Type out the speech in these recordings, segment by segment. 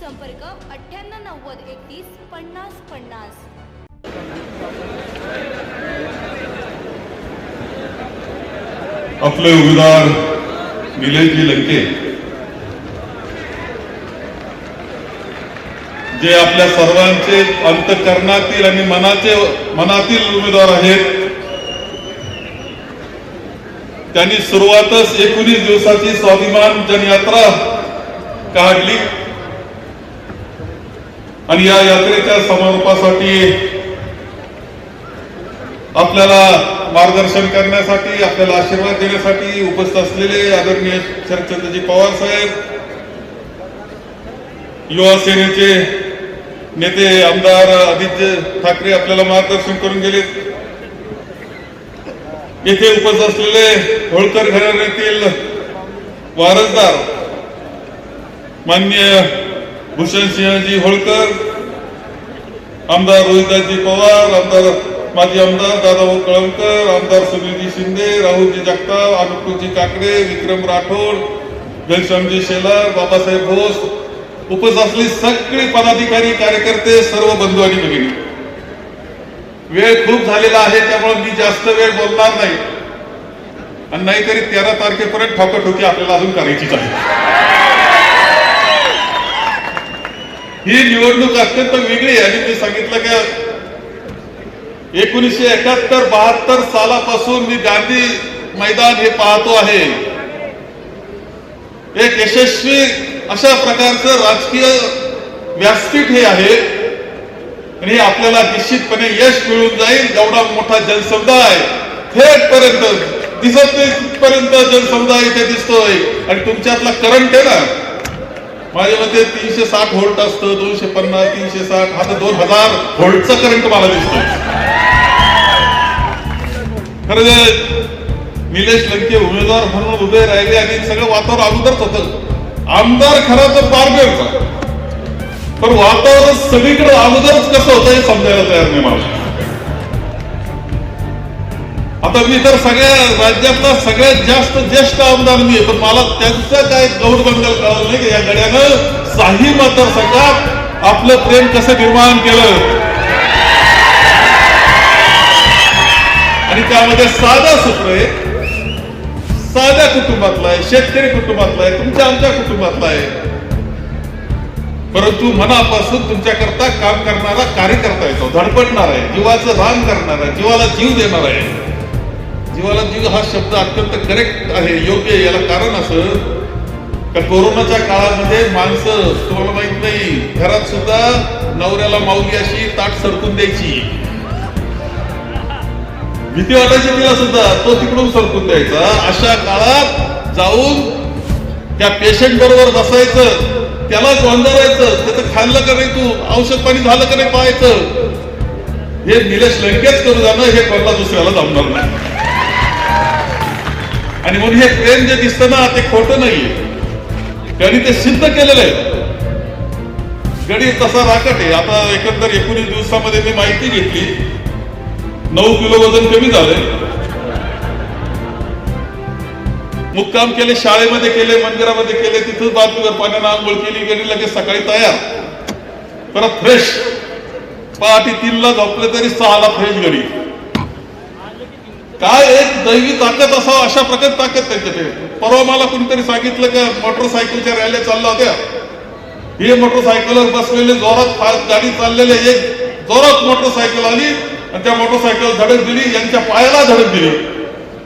संपर्क अठ्ठ्याण्णव नव्वद एकतीस पन्नास पन्नास. आपले उमेदवार निलेशजी लंके. जे आपल्या सर्वांचे अंतकरणातील आणि मनाचे मनातील उमेदवार आहेत. त्यांनी सुरुवातच एकोणीस दिवसाची स्वाभिमान जनयात्रा काढली. आणि या यात्रेच्या समारोपासाठी आपल्याला मार्गदर्शन करण्यासाठी आपल्याला आशीर्वाद देण्यासाठी उपस्थित असलेले आदरणीय शरदचंद्रजी पवार साहेब युवा सेनेचे नेते आमदार आदित्य ठाकरे आपल्याला मार्गदर्शन करून गेले. येथे उपस्थित असलेले होळकर घराण्यातील वारसदार मान्य भूषण सिंहजी होळकर आमदार रोहिदासजी पवार आमदार माजी आमदार दादाभाऊ कळमकर आमदार सुनीलजी शिंदे राहुलजी जगताप अनुपजी काकडे विक्रम राठोड घनश्यामजी शेलार बाबासाहेब घोष उपस्थित असलेली सगळे पदाधिकारी कार्यकर्ते सर्व बंधू आणि भगिनी. वेळ खूप झालेला आहे त्यामुळे मी जास्त वेळ बोलणार नाही. आणि नाहीतरी तेरा तारखेपर्यंत ठोकाठोकी आपल्याला अजून करायचीच आहे. ही निवडणूक अत्यंत वेगळी आणि मी सांगितलं का एकोणीसशे एकाहत्तर बहात्तर सालापासून मी गांधी मैदान हे पाहतो आहे. एक यशस्वी अशा प्रकारचं राजकीय व्यासपीठ हे आहे. आणि हे आपल्याला निश्चितपणे यश मिळून जाईल. जेवढा मोठा जनसमुदाय थेट पर्यंत दिसत पर्यंत जनसमुदाय इथे दिसतोय. आणि तुमच्यातला करंट आहे ना माझ्या मते तीनशे साठ व्होल्ट असतं दोनशे पन्नास तीनशे साठ हा तर दोन हजार व्होल्टचा करंट मला दिसतो खरं जे निलेश लंके उमेदवार म्हणून उभे राहिले आणि सगळं वातावरण अगोदरच होतं. आमदार खरा तर बारबेरचा पण वातावरण सगळीकडे अगोदरच कसं होतं हे समजायला तयार नाही मला. आता मी तर सगळ्या राज्यातला सगळ्यात जास्त ज्येष्ठ आमदार मी पण मला त्यांचं काय गौरबंगल कळलं नाही की? या गड्यानं साही मतदारसंघात आपलं प्रेम कसं निर्माण केलं? आणि त्यामध्ये साधा सूत्र आहे साध्या कुटुंबातला आहे शेतकरी कुटुंबातला आहे तुमच्या आमच्या कुटुंबातला आहे. परंतु मनापासून तुमच्याकरता काम करणारा कार्यकर्ता येतो धडपडणार आहे जीवाचं रान करणार आहे जीवाला जीव देणार आहे. जीवाला जीव हा शब्द अत्यंत करेक्ट आहे योग्य आहे. याला कारण असं का कोरोनाच्या काळामध्ये माणसं तुम्हाला माहीत नाही घरात सुद्धा नवऱ्याला माऊली अशी ताट सरकून द्यायची. भीती वाटायची तिला सुद्धा तो तिकडून सरकून द्यायचा. अशा काळात जाऊन त्या पेशंट बरोबर बसायचं त्यालाच गोंधळायचं त्याचं खाल्लं का नाही तू औषध पाणी झालं का नाही पाहायचं. हे निलेश लंकेच करू जाणं हे कोणाला दुसऱ्याला जमणार नाही. आणि म्हणून हे प्रेम जे दिसतं ना ते खोटं नाहीये. त्यांनी ते सिद्ध केलेलं आहे. गणित तसा राकट आहे. आता एकंदर एकोणीस दिवसामध्ये मी माहिती घेतली. नऊ किलो वजन कमी झालंय. मुक्काम केले शाळेमध्ये केले मंदिरामध्ये केले तिथं बाजूवर पाण्यानं आंघोळ केली गेली लगेच सकाळी तयार. परत फ्रेश पहाटे तीनला झोपले तरी सहाला फ्रेश घडी काय एक दैवी ताकद असावं अशा प्रकारे ताकद त्यांच्याकडे परवा मला कुणीतरी सांगितलं का मोटरसायकलच्या रॅल्या चालल्या होत्या. हे मोटरसायकलवर बसलेले जोरात गाडी चाललेले एक जोरात मोटरसायकल आली आणि त्या मोटरसायकल धडक दिली यांच्या पायाला धडक दिली.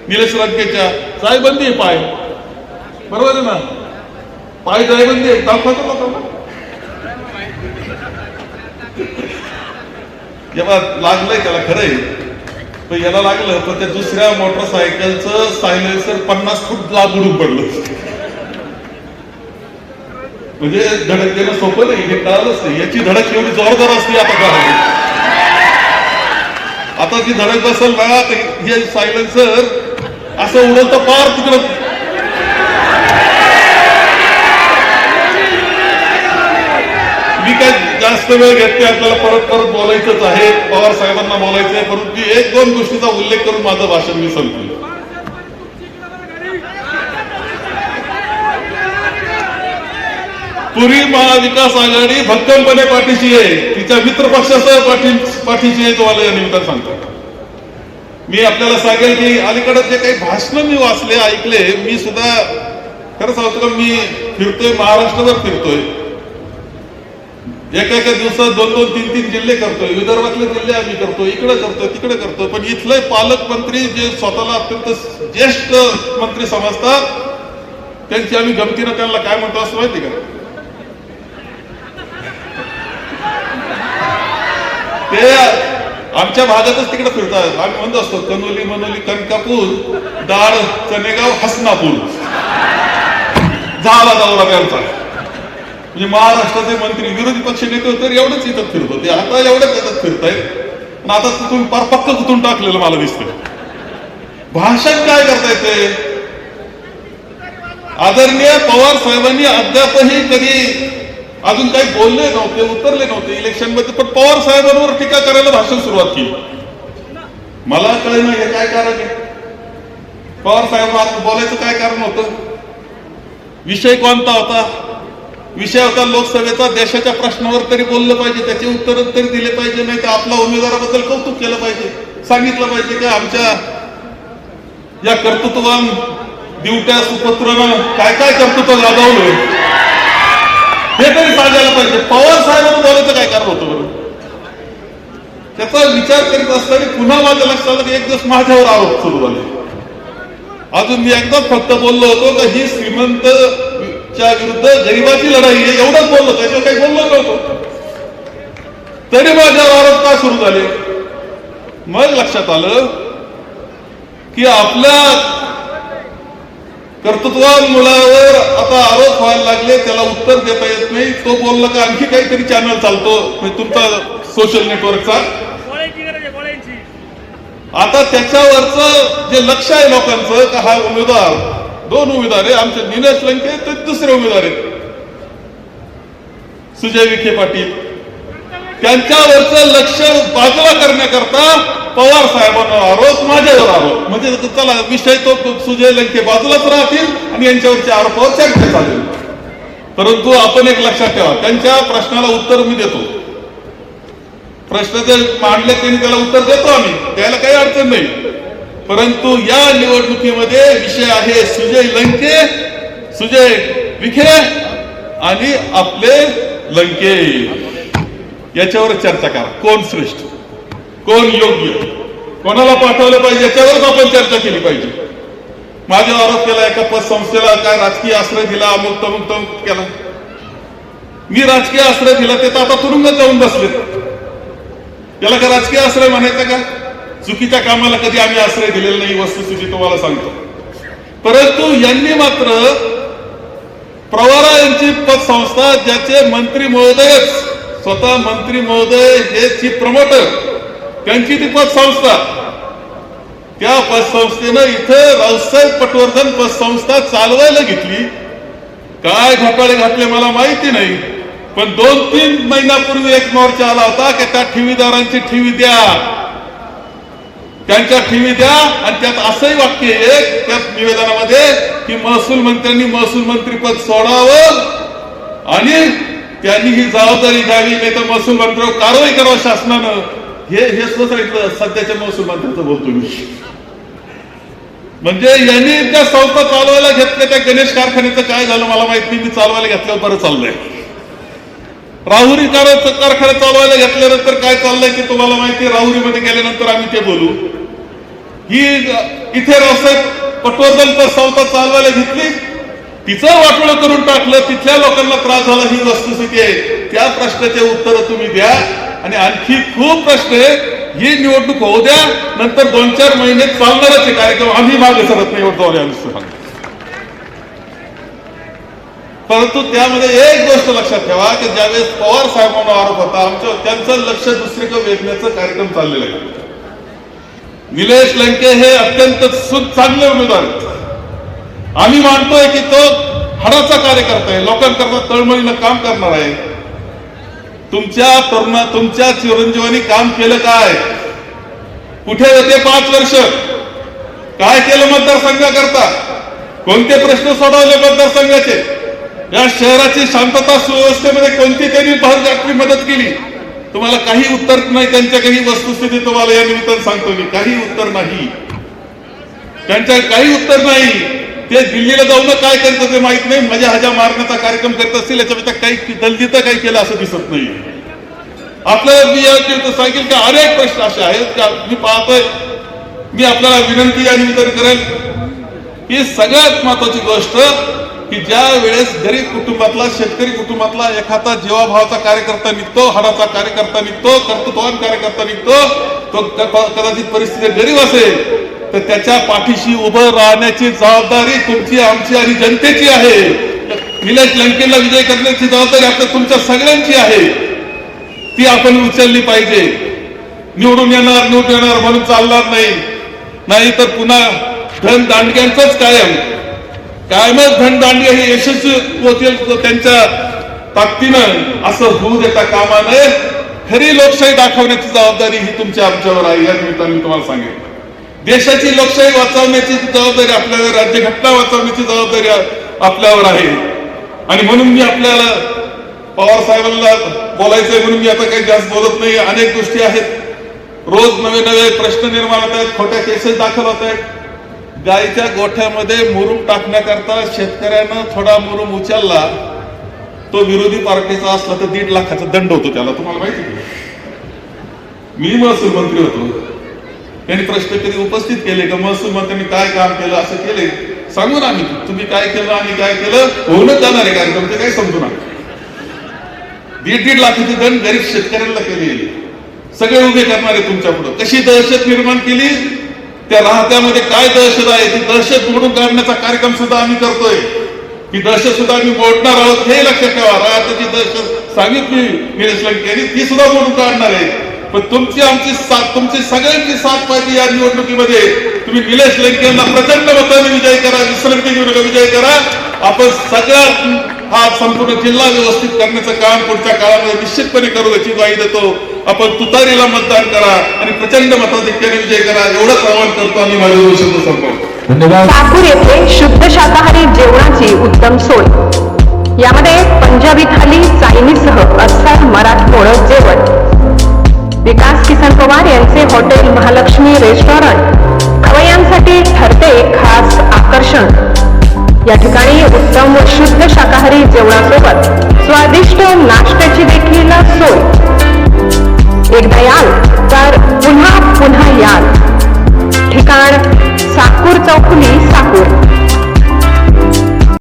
निलेश लंकेच्या जायबंदी आहे पाय. बरोबर आहे ना? पाय जायबंदी आहे. दाखवतो लोकांना जेव्हा लागलंय त्याला खरंय तर याला लागलं तर त्या दुसऱ्या मोटरसायकलचं सायलेन्सर पन्नास फूट लांब उडून पडलं. म्हणजे धडक देणं सोपं नाही हे कळालंच नाही. याची धडक एवढी जोरदार असते आता कळाली आता जी धडक बसल ना ते हे सायलेन्सर असं उडल तर पार तिकडं मी काय जास्त वेळ घेतली आपल्याला परत परत बोलायचंच आहे पवार साहेबांना बोलायचं आहे परंतु एक दोन गोष्टीचा उल्लेख करून माझं भाषण मी संपलं पूर्वी महाविकास आघाडी भक्कमपणे पाठीशी आहे. तिच्या मित्र पक्षासह पाठी पाठीशी आहे तुम्हाला या निमित्तानं सांगतो. मी आपल्याला सांगेल की अलीकडे जे काही भाषण मी वाचले ऐकले मी सुद्धा खरं सांगतो का मी फिरतोय महाराष्ट्रभर फिरतोय एका एका दिवसात दोन दोन तीन तीन जिल्हे करतोय. विदर्भातले जिल्हे आम्ही करतो इकडे करतो तिकडे करतो पण इथले पालकमंत्री जे स्वतःला अत्यंत ज्येष्ठ मंत्री समजतात त्यांची आम्ही गमतीनं त्यांना काय म्हणतो असं माहिती का? ते आमच्या भागातच तिकडे फिरतात. आम्ही म्हणत असतो कनोली मनोली कनकापूर दाळ चनेगाव हसनापूर. झाला दौरा त्यांचा. म्हणजे महाराष्ट्राचे मंत्री विरोधी पक्ष नेते तर एवढंच इथं फिरत होते. आता एवढंच येतात फिरतायत. पण आता तुम्ही पार पक्क कुठून टाकलेलं मला दिसतं भाषण काय करताय ते? आदरणीय पवार साहेबांनी अद्यापही कधी अजून काही बोलले नव्हते उतरले नव्हते इलेक्शनमध्ये पण पवार साहेबांवर टीका करायला भाषण सुरुवात केली. मला कळे नाही हे काय कारण आहे. पवार साहेब बोलायचं काय कारण होतं? विषय कोणता होता? विषय होता लोकसभेचा देशाच्या प्रश्नावर तरी बोललं पाहिजे त्याचे उत्तर तरी दिले पाहिजे नाही तर आपल्या उमेदवाराबद्दल कौतुक केलं पाहिजे. सांगितलं पाहिजे की आमच्या या कर्तृत्वान दिवट्या सुपुत्रानं काय काय कर्तृत्व गाजवलं हे तरी सांगायला पाहिजे. पवार साहेबांना बोलायचं काय कारण होतं बरं? त्याचा विचार करीत असताना पुन्हा माझ्या लक्षात आलं की एक दिवस माझ्यावर आरोप सुरू झाले. अजून मी एकदाच फक्त बोललो होतो का ही श्रीमंत च्या विरुद्ध गरिबाची लढाई आहे एवढंच बोललो त्याच्यावर काही बोललो नव्हतो. तरी माझ्यावर आरोप का सुरू झाले? मग लक्षात आलं की आपल्या कर्तृत्वान मुलावर आता आरोप व्हायला लागले त्याला उत्तर देता येत नाही. तो बोलला का आणखी काहीतरी चॅनल चालतो म्हणजे तुमचा सोशल नेटवर्कचा आता त्याच्यावरच जे लक्ष आहे लोकांचं का हा उमेदवार दोन उमेदवार आहे आमचे निलेश लंके ते दुसरे उमेदवार आहेत. सुजय विखे पाटील. त्यांच्यावरचं लक्ष बाजूला करण्याकरता पवार साहेबांवर आरोप माझ्यावर आरोप. म्हणजे चला विषय तो सुजय लंके बाजूलाच राहतील आणि यांच्यावरच्या आरोपावर चर्चा चालेल. परंतु आपण एक लक्षात ठेवा त्यांच्या प्रश्नाला उत्तर मी देतो. प्रश्न जर मांडले त्यांनी त्याला उत्तर देतो आम्ही. द्यायला काही अडचण नाही. परंतु या निवडणुकीमध्ये विषय आहे सुजय लंके सुजय विखे आणि आपले लंके. याच्यावर चर्चा करा. कोण श्रेष्ठ? कोण योग्य? कोणाला पाठवलं पाहिजे? याच्यावरच आपण चर्चा केली पाहिजे. माझ्या आरोप केला एका पतसंस्थेला काय राजकीय आश्रय दिला अमुक तमुक तमुक केला? मी राजकीय आश्रय दिला ते तर आता तुरुंगात जाऊन बसले याला का राजकीय आश्रय म्हणायचा का? चुकीच्या कामाला कधी आम्ही आश्रय दिलेला नाही वस्तुस्थिती तुम्हाला सांगतो. परंतु यांनी मात्र प्रवारा यांची पतसंस्था ज्याचे मंत्री महोदय स्वतः मंत्री महोदय हे चीफ प्रमोटर त्यांची ती पतसंस्था. त्या पतसंस्थेनं इथं रावसाहेब पटवर्धन पतसंस्था चालवायला घेतली. काय घोटाळे घातले मला माहिती नाही पण दोन तीन महिन्यापूर्वी एक मोर्चा आला होता की त्या ठेवीदारांची ठेवी द्या. त्यांच्या ठेवी द्या आणि त्यात असंही वाक्य एक त्या निवेदनामध्ये की महसूल मंत्र्यांनी महसूल मंत्री पद सोडावं आणि त्यांनी ही जबाबदारी घ्यावी नाही तर महसूल मंत्र्यावर कारवाई करावं शासनानं. हे हे सुद्धा सांगितलं सध्याच्या महसूल मंत्र्याचं बोलतो मी. म्हणजे यांनी त्या संस्था चालवायला घेतल्या त्या गणेश कारखान्याचं काय झालं मला माहीत नाही मी चालवायला घेतल्यावर बरं चाललंय. राहुरी कारखाना चालवायला घेतल्यानंतर काय चाललंय ते तुम्हाला माहिती राहुरीमध्ये गेल्यानंतर आम्ही ते बोलू. ही इथे रावसाहेब पटवर्धन तर संस्था चालवायला घेतली. तिचं वाटोळं करून टाकलं तिथल्या लोकांना त्रास झाला ही वस्तुस्थिती आहे. त्या प्रश्नाचे उत्तर तुम्ही द्या. आणि आणखी खूप प्रश्न आहे ही निवडणूक होऊ द्या नंतर दोन चार महिने चालणारच आहे कार्यक्रम. आम्ही मागे सरत नाही एवढं आम्ही परंतु त्यामध्ये एक गोष्ट लक्षात ठेवा की ज्यावेळेस पवार साहेबांना आरोप होता आमच्या त्यांचं लक्ष दुसरीकडे वेधण्याचा कार्यक्रम चाललेला आहे. निलेश लंके हे अत्यंत चांगले उमेदवार आहेत. आम्ही मानतोय की तो हाडाचा कार्यकर्ता आहे. लोकांकरता तळमळीनं काम करणार आहे. तुमच्या तरुणा तुमच्या चिरंजीवानी काम केलं काय? कुठे येते पाच वर्ष? काय केलं मतदारसंघाकरता? कोणते प्रश्न सोडवले मतदारसंघाचे? या शहराची शांतता सुव्यवस्थेमध्ये कोणती त्यांनी भरगाठली मदत केली? तुम्हाला काही उत्तर नाही त्यांच्या काही वस्तुस्थिती तुम्हाला या निमित्तानं सांगतो मी. काही उत्तर नाही. त्यांच्या काही उत्तर नाही. ते दिल्लीला जाऊन काय करतं ते माहीत नाही. माझ्या हजा मारण्याचा कार्यक्रम करत असतील याच्यापेक्षा काही दलजीत काही केलं असं दिसत नाही. आपल्याला मी या सांगेल की अनेक प्रश्न असे आहेत का? मी पाहतोय. मी आपल्याला विनंती या निमित्तानं करेल ही सगळ्यात महत्वाची गोष्ट की ज्या वेळेस गरीब कुटुंबातला शेतकरी कुटुंबातला एखादा जीवाभावाचा कार्यकर्ता निघतो हाडाचा कार्यकर्ता निघतो कर्तृत्वान कार्यकर्ता निघतो तो कदाचित परिस्थिती गरीब असेल तर त्याच्या पाठीशी उभं राहण्याची जबाबदारी तुमची आमची आणि जनतेची आहे. निलेश लंकेला विजय करण्याची जबाबदारी आपल्या तुमच्या सगळ्यांची आहे. ती आपण उचलली पाहिजे. निवडून येणार निवडून येणार म्हणून चालणार नाही. नाही तर पुन्हा धन दांडग्यांचंच कायम. कायमच धन हे यशस्वी होतील त्यांच्या ताकदीनं असं होऊ देता कामा नये. खरी लोकशाही दाखवण्याची जबाबदारी ही तुमच्या आमच्यावर आहे. या निमित्ताने मी तुम्हाला सांगेन. देशाची लोकशाही वाचवण्याची जबाबदारी आपल्यावर राज्यघटना वाचवण्याची जबाबदारी आपल्यावर आहे. आणि म्हणून मी आपल्याला पवार साहेबांना बोलायचंय म्हणून मी आता काही जास्त बोलत नाही. अनेक गोष्टी आहेत. रोज नवे नवे प्रश्न निर्माण होत आहेत खोट्या केसेस दाखल होत आहेत. गायच्या गोठ्यामध्ये मुरुम टाकण्याकरता शेतकऱ्यानं थोडा मुरुम उचलला तो विरोधी पार्टीचा असला तर दीड लाखाचा दंड होतो त्याला. तुम्हाला माहिती मी महसूल मंत्री होतो. त्यांनी प्रश्न कधी उपस्थित केले का? महसूल मंत्र्यांनी काय काम केलं असं केले? सांगू ना आम्ही. तुम्ही काय केलं आणि काय केलं? होऊनच जाणार आहे कार्यक्रम ते काही समजू ना दीड दीड लाखाची दंड गरीब शेतकऱ्यांना केली. सगळे उभे करणार आहे तुमच्यापुढे. कशी दहशत निर्माण केली? त्या राहत्यामध्ये काय दहशत आहे? ती दहशत मोडून काढण्याचा कार्यक्रम सुद्धा आम्ही करतोय. ती दहशत सुद्धा आम्ही मोडणार आहोत हे लक्षात ठेवा. राहत्याची दहशत सांगितली निलेश लंकेनी ती सुद्धा मोडून काढणार आहे. पण तुमची आमची साथ तुमची सगळ्यांची साथ पाहिजे या निवडणुकीमध्ये. तुम्ही निलेश लंके यांना प्रचंड मताने विजय करा विश्रांती विरुद्ध विजय करा. आपण सगळ्या हा संपूर्ण जिल्हा व्यवस्थित करण्याचं काम पुढच्या काळामध्ये निश्चितपणे करू याची ग्वाही देतो. आपण तुतारीला मतदान करा आणि प्रचंड मताधिक्याने विजय करा. एवढंच आवाहन करतो आणि माझे दोन शब्द संपवतो धन्यवाद. नागपूर येथे शुद्ध शाकाहारी जेवणाची उत्तम सोय. यामध्ये पंजाबी थाली चायनीजसह अस्सल मराठमोळ जेवण. विकास किसन पवार यांचे हॉटेल महालक्ष्मी रेस्टॉरंट. खवय्यांसाठी ठरते खास आकर्षण. या ठिकाणी उत्तम व शुद्ध शाकाहारी जेवणासोबत स्वादिष्ट नाश्त्याची देखील सोय. एकदा याल तर पुन्हा पुन्हा याल. ठिकाण साकूर चौफुली साकूर.